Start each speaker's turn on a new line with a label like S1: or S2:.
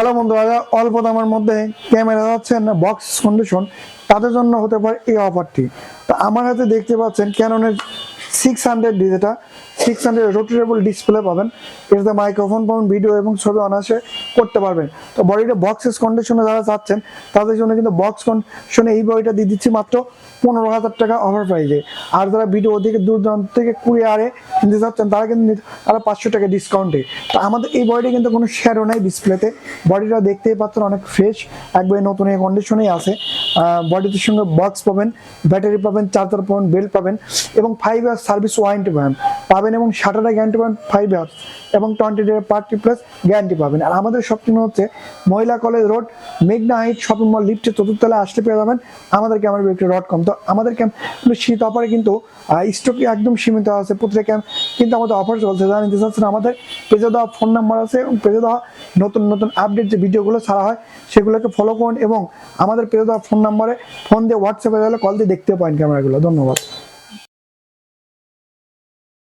S1: Hello বন্ধুরা অল্প দামের মধ্যে ক্যামেরা যাচ্ছেন না বক্স কন্ডিশন তাদের জন্য হতে পারে এই অফারটি তো আমার হাতে দেখতে পাচ্ছেন ক্যাননের সিক্স হান্ড্রেড ডি যেটা। সিক্স হান্ড্রেড রোটেটেবল ডিসপ্লে পাবেন। এটাতে মাইক্রোফোন পাবেন ভিডিও এবং ছবি অনায়াসে করতে পারবেন। তো বডিটা বক্সেস কন্ডিশনে যারা চাচ্ছেন, তাদের জন্য কিন্তু বক্স কন্ডিশনে এই বডিটা দিয়ে দিচ্ছি মাত্র পনেরো হাজার টাকা অফার প্রাইজে আর যারা ভিডিও ওদিকে দূর দূরান্ত থেকে কুড়িয়ে আরে নিতে চাচ্ছেন, তারা কিন্তু নিতে- আরও পাঁচশো টাকা ডিসকাউন্টে তো আমাদের এই বডিটা কিন্তু কোনো শেয়ারও নাই ডিসপ্লেতে বডিটা দেখতেই পাচ্ছেন অনেক ফ্রেশ একবারে নতুন এই কন্ডিশনেই আছে। বডিটির সঙ্গে বক্স পাবেন ব্যাটারি পাবেন চার্জার পাবেন বেল্ট পাবেন এবং ফাইভ ইয়ার্স সার্ভিস ওয়ারেন্টি পাবেন। পাবেন এবং শাটারে গ্যারান্টি পাবেন ফাইভ ইয়ার্স এবং twenty day party plus guarantee পাবেন। আর আমাদের শপিং হচ্ছে মহিলা কলেজ রোড মেঘনা হাইট শপিং মল লিফটে চতুর্থতলা আসতে পেয়ে যাবেন আমাদের ক্যামেরা বিক্রি ডট কম তো আমাদের ক্যাম্প শীত অফারে কিন্তু স্টক একদম সীমিত আছে প্রতিটা ক্যাম্প কিন্তু আমাদের অফার চলছে, যারা নিতে চাচ্ছেন আমাদের পেজে দেওয়া ফোন নাম্বার আছে এবং পেজে দেওয়া নতুন নতুন আপডেট যে ভিডিওগুলো ছাড়া হয়, সেগুলোকে ফলো করুন এবং আমাদের পেজে দেওয়া ফোন নাম্বারে ফোন দিয়ে হোয়াটসঅ্যাপে গেলে কল দিয়ে দেখতে পারেন ক্যামেরাগুলো ধন্যবাদ।